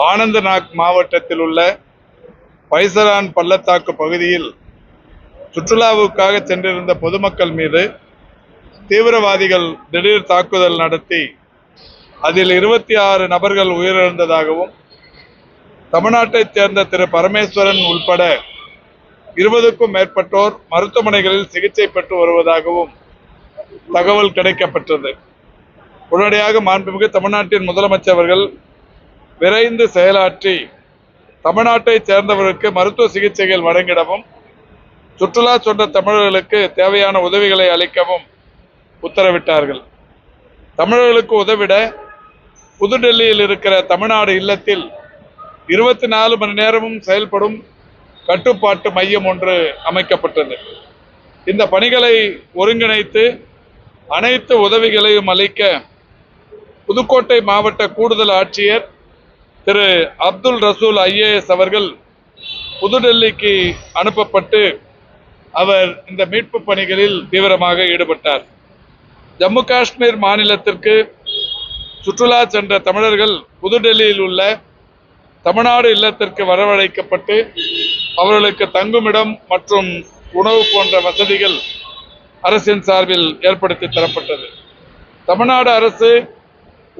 ஆனந்தநாக் மாவட்டத்தில் உள்ள பைசரான் பள்ளத்தாக்கு பகுதியில் சுற்றுலாவுக்காக சென்றிருந்த பொதுமக்கள் மீது தீவிரவாதிகள் திடீர் தாக்குதல் நடத்தி அதில் இருபத்தி ஆறு நபர்கள் உயிரிழந்ததாகவும் தமிழ்நாட்டைச் சேர்ந்த திரு பரமேஸ்வரன் உள்பட இருபதுக்கும் மேற்பட்டோர் மருத்துவமனைகளில் சிகிச்சை பெற்று வருவதாகவும் தகவல் கிடைக்கப்பட்டது உடனடியாக மாண்புமிகு தமிழ்நாட்டின் முதலமைச்சர் அவர்கள் விரைந்து செயலாற்றி தமிழ்நாட்டைச் சேர்ந்தவர்களுக்கு மருத்துவ சிகிச்சைகள் வழங்கிடவும் சுற்றுலா சொன்ன தமிழர்களுக்கு தேவையான உதவிகளை அளிக்கவும் உத்தரவிட்டார்கள். தமிழர்களுக்கு உதவிட புதுடெல்லியில் இருக்கிற தமிழ்நாடு இல்லத்தில் இருபத்தி நாலு மணி நேரமும் செயல்படும் கட்டுப்பாட்டு மையம் ஒன்று அமைக்கப்பட்டது. இந்த பணிகளை ஒருங்கிணைத்து அனைத்து உதவிகளையும் அளிக்க புதுக்கோட்டை மாவட்ட கூடுதல் ஆட்சியர் திரு அப்துல் ரசூல் ஐஏஎஸ் அவர்கள் புதுடெல்லிக்கு அனுப்பப்பட்டு அவர் இந்த மீட்பு பணிகளில் தீவிரமாக ஈடுபட்டார். ஜம்மு காஷ்மீர் மாநிலத்திற்கு சுற்றுலா சென்ற தமிழர்கள் புதுடெல்லியில் உள்ள தமிழ்நாடு இல்லத்திற்கு வரவழைக்கப்பட்டு அவர்களுக்கு தங்குமிடம் மற்றும் உணவு போன்ற வசதிகள் அரசின் சார்பில் ஏற்படுத்தி தரப்பட்டது. தமிழ்நாடு அரசு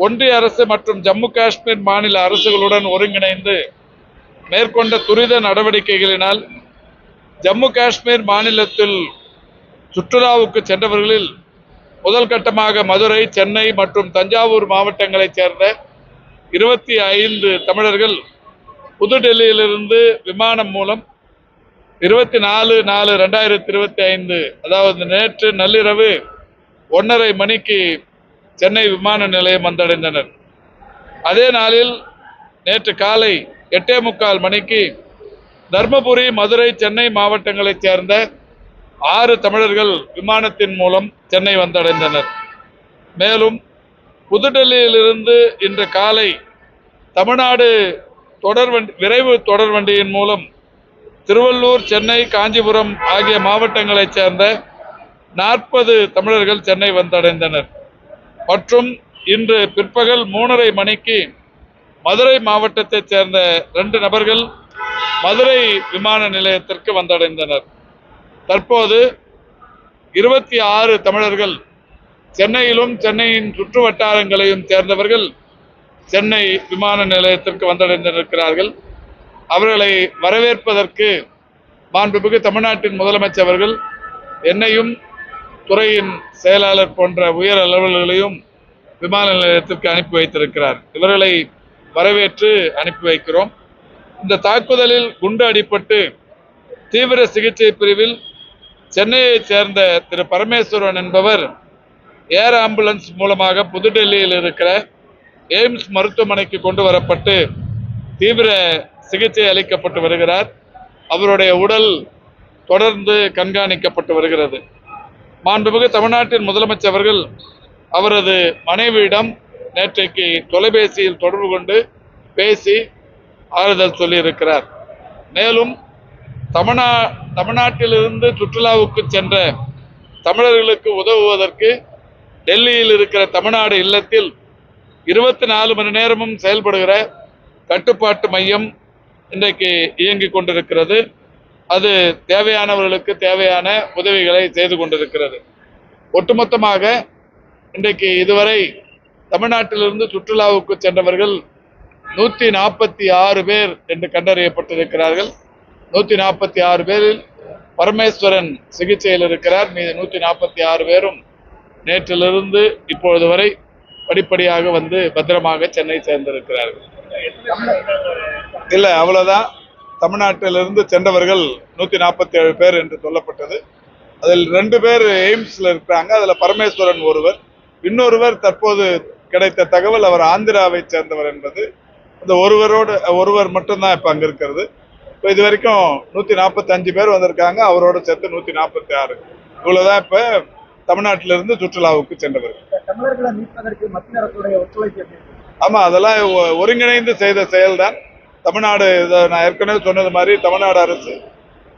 ஒன்றிய அரசு மற்றும் ஜம்மு காஷ்மீர் மாநில அரசுகளுடன் ஒருங்கிணைந்து மேற்கொண்ட துரித நடவடிக்கைகளினால் ஜம்மு காஷ்மீர் மாநிலத்தில் சுற்றுலாவுக்கு சென்றவர்களில் முதல் கட்டமாக மதுரை சென்னை மற்றும் தஞ்சாவூர் மாவட்டங்களைச் சேர்ந்த இருபத்தி ஐந்து தமிழர்கள் புதுடெல்லியிலிருந்து விமானம் மூலம் இருபத்தி நாலு நாலு ரெண்டாயிரத்தி இருபத்தி ஐந்து அதாவது நேற்று நள்ளிரவு ஒன்றரை மணிக்கு சென்னை விமான நிலையம் வந்தடைந்தனர். அதே நாளில் நேற்று காலை எட்டே முக்கால் மணிக்கு தர்மபுரி மதுரை சென்னை மாவட்டங்களைச் சேர்ந்த ஆறு தமிழர்கள் விமானத்தின் மூலம் சென்னை வந்தடைந்தனர். மேலும் புதுடெல்லியிலிருந்து இன்று காலை தமிழ்நாடு தொடர்வண்டி விரைவு தொடர்வண்டியின் மூலம் திருவள்ளூர் சென்னை காஞ்சிபுரம் ஆகிய மாவட்டங்களைச் சேர்ந்த நாற்பது தமிழர்கள் சென்னை வந்தடைந்தனர். மற்றும் இன்று பிற்பகல் மூணரை மணிக்கு மதுரை மாவட்டத்தைச் சேர்ந்த ரெண்டு நபர்கள் மதுரை விமான நிலையத்திற்கு வந்தடைந்தனர். தற்போது இருபத்தி ஆறு தமிழர்கள் சென்னையிலும் சென்னையின் சுற்று வட்டாரங்களையும் சேர்ந்தவர்கள் சென்னை விமான நிலையத்திற்கு வந்தடைந்திருக்கிறார்கள். அவர்களை வரவேற்பதற்கு மாண்புமிகு தமிழ்நாட்டின் முதலமைச்சர் அவர்கள் என்னையும் துறையின் செயலாளர் போன்ற உயர் அலுவலர்களையும் விமான நிலையத்திற்கு அனுப்பி வைத்திருக்கிறார். இவர்களை வரவேற்று அனுப்பி வைக்கிறோம். இந்த தாக்குதலில் குண்டு அடிபட்டு தீவிர சிகிச்சை பிரிவில் சென்னையைச் சேர்ந்த திரு பரமேஸ்வரன் என்பவர் ஏர் ஆம்புலன்ஸ் மூலமாக புதுடெல்லியில் இருக்கிற எய்ம்ஸ் மருத்துவமனைக்கு கொண்டு வரப்பட்டு தீவிர சிகிச்சை அளிக்கப்பட்டு வருகிறார். அவருடைய உடல் தொடர்ந்து கண்காணிக்கப்பட்டு வருகிறது. மாண்புமிகு தமிழ்நாட்டின் முதலமைச்சர் அவர்கள் அவரது மனைவியிடம் நேற்றைக்கு தொலைபேசியில் தொடர்பு கொண்டு பேசி ஆறுதல் சொல்லியிருக்கிறார். மேலும் தமிழ்நா தமிழ்நாட்டிலிருந்து சுற்றுலாவுக்கு சென்ற தமிழர்களுக்கு உதவுவதற்கு டெல்லியில் இருக்கிற தமிழ்நாடு இல்லத்தில் இருபத்தி நாலு மணி நேரமும் செயல்படுகிற கட்டுப்பாட்டு மையம் இன்றைக்கு இயங்கிக் கொண்டிருக்கிறது. அது தேவையானவர்களுக்கு தேவையான உதவிகளை செய்து கொண்டிருக்கிறது. ஒட்டுமொத்தமாக இன்றைக்கு இதுவரை தமிழ்நாட்டிலிருந்து சுற்றுலாவுக்கு சென்றவர்கள் நூற்றி நாற்பத்தி ஆறு பேர் என்று கண்டறியப்பட்டிருக்கிறார்கள். நூற்றி நாற்பத்தி ஆறு பேரில் பரமேஸ்வரன் சிகிச்சையில் இருக்கிறார். மீது நூற்றி நாற்பத்தி ஆறு பேரும் நேற்றிலிருந்து இப்பொழுது வரை படிப்படியாக வந்து பத்திரமாக சென்னை சேர்ந்திருக்கிறார்கள். இல்லை அவ்வளோதான் தமிழ்நாட்டிலிருந்து சென்றவர்கள் நூத்தி நாற்பத்தி ஏழு பேர் என்று சொல்லப்பட்டது. அதில் ரெண்டு பேர் எய்ம்ஸ்ல இருக்கிறாங்க அதுல பரமேஸ்வரன் ஒருவர். இன்னொருவர் தற்போது கிடைத்த தகவல் அவர் ஆந்திராவை சேர்ந்தவர் என்பது. அந்த ஒருவரோடு ஒருவர் மட்டும்தான் இப்ப அங்க இருக்கிறது. இப்போ இது வரைக்கும் நூத்தி நாற்பத்தி அஞ்சு பேர் வந்திருக்காங்க. அவரோட சேர்த்து நூத்தி நாற்பத்தி ஆறு இவ்வளவுதான் இப்ப தமிழ்நாட்டிலிருந்து சுற்றுலாவுக்கு சென்றவர்கள். தமிழர்களை மீட்பதற்கு மத்திய அரசுடைய ஒத்துழைப்பு எப்படி இருக்கு? ஆமா அதெல்லாம் ஒருங்கிணைந்து செய்த செயல்தான். தமிழ்நாடு இதை நான் ஏற்கனவே சொன்னது மாதிரி தமிழ்நாடு அரசு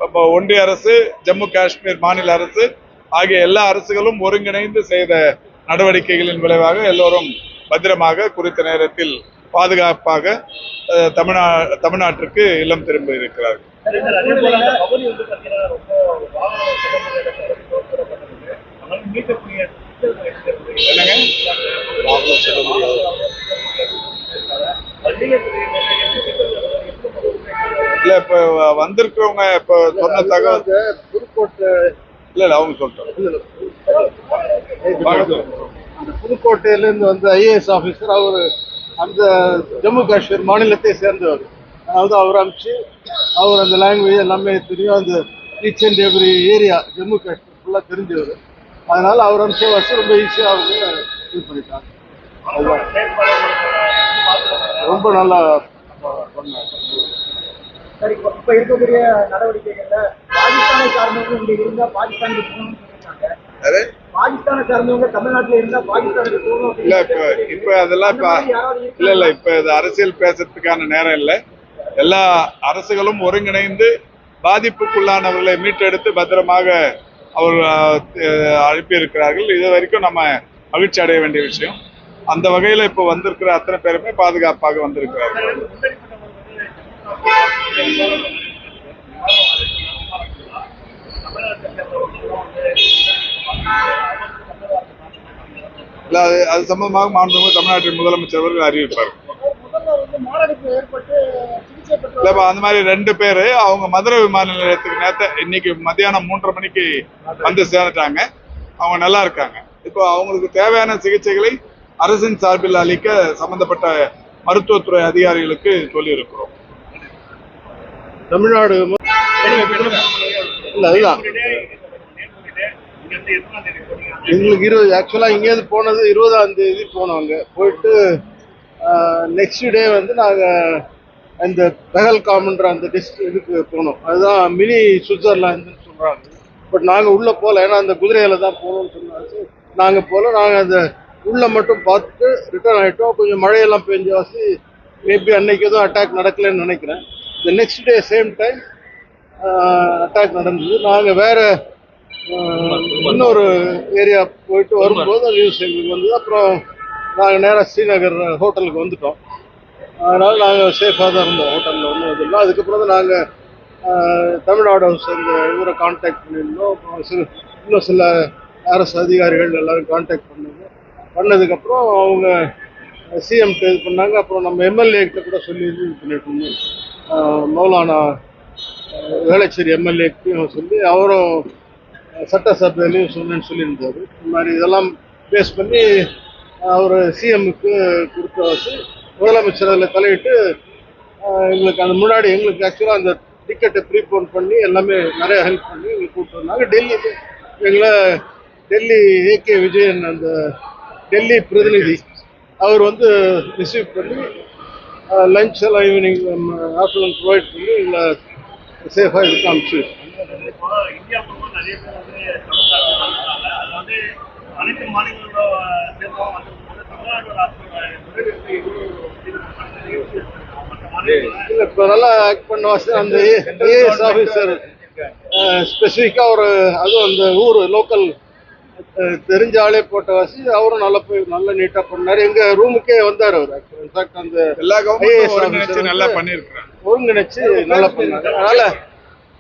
அப்போ ஒன்றிய அரசு ஜம்மு காஷ்மீர் மாநில அரசு ஆகிய எல்லா அரசுகளும் ஒருங்கிணைந்து செய்த நடவடிக்கைகளின் விளைவாக எல்லோரும் பத்திரமாக குறித்த நேரத்தில் பாதுகாப்பாக தமிழ்நா தமிழ்நாட்டிற்கு இல்லம் திரும்பி இருக்கிறார்கள். அதே இல்ல இப்ப வந்திருக்கிறவங்க இப்ப சொன்ன தகவல் இல்ல இல்ல அவங்க சொல்லிட்டோம் அந்த புதுக்கோட்டையிலேருந்து வந்த ஐஏஎஸ் ஆஃபீஸர் அவர் அந்த ஜம்மு காஷ்மீர் மாநிலத்தை சேர்ந்தவர். அதாவது அவர் அனுப்பிச்சு அவர் அந்த லாங்குவேஜ் எல்லாமே தெரியும். அந்த each and every area Jammu Kashmir ஃபுல்லாக தெரிஞ்சவர். அதனால அவர் அனுப்பிச்ச வச்சு ரொம்ப ஈஸியாக அவங்க இது பண்ணிட்டாங்க. ரொம்ப நல்லா பண்ணாங்க சரி இப்ப இருக்கக்கூடிய நடவடிக்கைகள்ல பாகிஸ்தானை சார்ந்தவங்க இங்க இருந்தா பாகிஸ்தானுக்கு போகணும்னு சொல்லியிருக்காங்க. யாரு? பாகிஸ்தானை சார்ந்தவங்க தமிழ்நாட்டுல இருந்தா பாகிஸ்தானுக்கு போகணும் இல்ல இப்ப இப்ப அதெல்லாம் இப்ப இல்ல இல்ல இப்ப இது அரசியல் பேசுறதுக்கான நேரம் இல்ல. எல்லா அரசுகளும் ஒருங்கிணைந்து பாதிப்புக்குள்ளானவர்களை மீட்டெடுத்து பத்திரமாக அவர் அனுப்பி இருக்கிறார்கள் இது வரைக்கும் நம்ம மகிழ்ச்சி அடைய வேண்டிய விஷயம். அந்த வகையில இப்ப வந்திருக்கிற அத்தனை பேருமே பாதுகாப்பாக வந்திருக்கிறார்கள். இல்ல அது அது சம்பந்தமாக மாண்புமிகு தமிழ்நாட்டின் முதலமைச்சர் அவர்கள் அறிவிப்பார். முதல்ல இல்ல அந்த மாதிரி ரெண்டு பேரு அவங்க மதுரை விமான நிலையத்துக்கு நேரத்தை இன்னைக்கு மத்தியானம் மூன்றரை மணிக்கு வந்து சேர்ந்துட்டாங்க. அவங்க நல்லா இருக்காங்க. இப்போ அவங்களுக்கு தேவையான சிகிச்சைகளை அரசின் சார்பில் அளிக்க சம்பந்தப்பட்ட மருத்துவத்துறை அதிகாரிகளுக்கு சொல்லியிருக்கிறோம். தமிழ்நாடு இல்லை அதுதான். எங்களுக்கு இருபது ஆக்சுவலாக இங்கேருந்து போனது இருபதாம் தேதி அங்கே. போயிட்டு நெக்ஸ்ட் டே வந்து நாங்கள் இந்த பெஹல்காம்ன்ற அந்த டெஸ்ட் இதுக்கு போனோம். அதுதான் மினி சுவிட்சர்லாந்துன்னு சொல்கிறாங்க பட் நாங்கள் உள்ளே போகல ஏன்னா அந்த குதிரையில் தான் போகணும்னு சொன்னாச்சு. நாங்கள் போகல நாங்கள் அந்த உள்ளே மட்டும் பார்த்துட்டு ரிட்டர்ன் ஆகிட்டோம் கொஞ்சம் மழையெல்லாம் பெஞ்ச வாசி மேபி அன்னைக்கு எதுவும் அட்டாக் நடக்கலைன்னு நினைக்கிறேன். இந்த next day same time attack நடந்தது. நாங்கள் வேற uh, இன்னொரு ஏரியா போயிட்டு வரும்போது நியூஸ் எங்களுக்கு வந்தது அப்புறம் நாங்கள் நேராக ஸ்ரீநகர் ஹோட்டலுக்கு வந்துட்டோம். அதனால் நாங்கள் சேஃபாக தான் இருந்தோம். ஹோட்டலில் ஒன்றும் இது இல்லை அதுக்கப்புறம் தான் நாங்கள் uh, தமிழ்நாடு ஹவுஸ் அந்த இவரை காண்டாக்ட் பண்ணியிருந்தோம். சில இன்னும் சில அரசு அதிகாரிகள் எல்லோரும் காண்டாக்ட் பண்ணாங்க பண்ணதுக்கப்புறம் அவங்க சிஎம்கிட்ட இது பண்ணாங்க. அப்புறம் நம்ம எம்எல்ஏ கிட்ட கூட சொல்லி இது பண்ணிட்டு இருந்தோம் மௌலானா வேளச்சேரி எம்எல்ஏக்கும் சொல்லி அவரும் சட்டசபையிலையும் சொன்னேன்னு சொல்லியிருந்தார். இந்த மாதிரி இதெல்லாம் பேஸ் பண்ணி அவர் சிஎம்முக்கு கொடுத்த வச்சு முதலமைச்சர் அதில் தலையிட்டு எங்களுக்கு அந்த முன்னாடி எங்களுக்கு ஆக்சுவலாக அந்த டிக்கெட்டை ப்ரீபோன் பண்ணி எல்லாமே நிறைய ஹெல்ப் பண்ணி எங்களுக்கு கூப்பிட்டு வந்தாங்க. டெல்லி எங்களை டெல்லி ஏகே விஜயன் அந்த டெல்லி பிரதிநிதி அவர் வந்து ரிசீவ் பண்ணி லஞ்ச் எல்லாம் ஈவினிங் ஆஃப்டர்நூன் ப்ரொவைட் பண்ணி எங்களை சேஃபாக இருக்க அனுப்பிச்சு இல்லை இப்போ நல்லா ஆக்ட் பண்ண அந்த ஏஎஸ் ஆஃபீஸர் ஸ்பெசிஃபிக்காக ஒரு அதுவும் அந்த ஊர் லோக்கல் தெரிஞ்ச ஆளே போட்ட வாசி அவரும் நல்லா போய் நல்லா நீட்டாக பண்ணார். எங்கள் ரூமுக்கே வந்தார் அவர் ஆக்சுவலாக இன்ஃபேக்ட் அந்த எல்லா கவர்மெண்ட்டும் ஒருங்கிணைச்சு நல்லா பண்ணியிருக்கிறாங்க ஒருங்கிணைச்சு நல்லா பண்ணாங்க. அதனால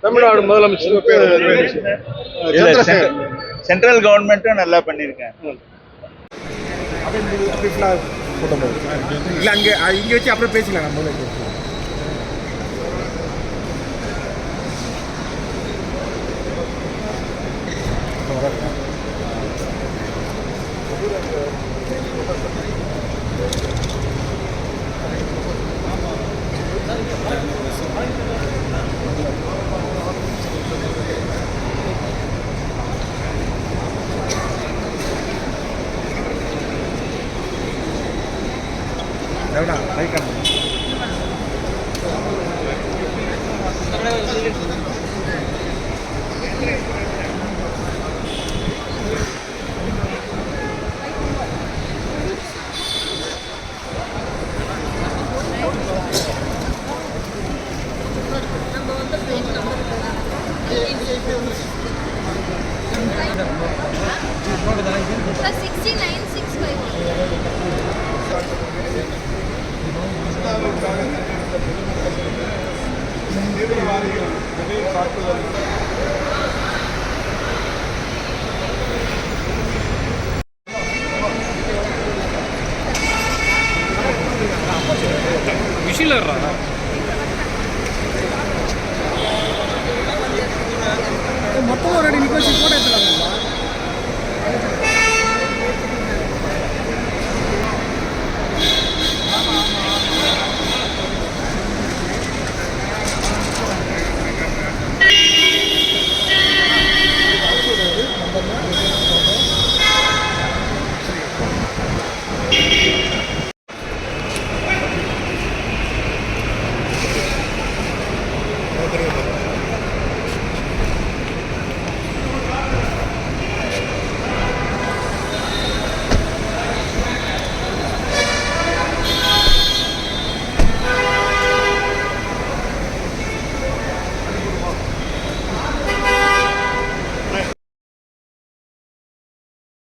தமிழ்நாடு சந்திரசேகர். சென்ட்ரல் கவர்மெண்ட்டும் நல்லா பண்ணியிருக்காங்க. இல்ல அங்க இங்க வச்சு அப்புறம் பேசிக்கலாம் நம்ம. đâu nào đây cầm.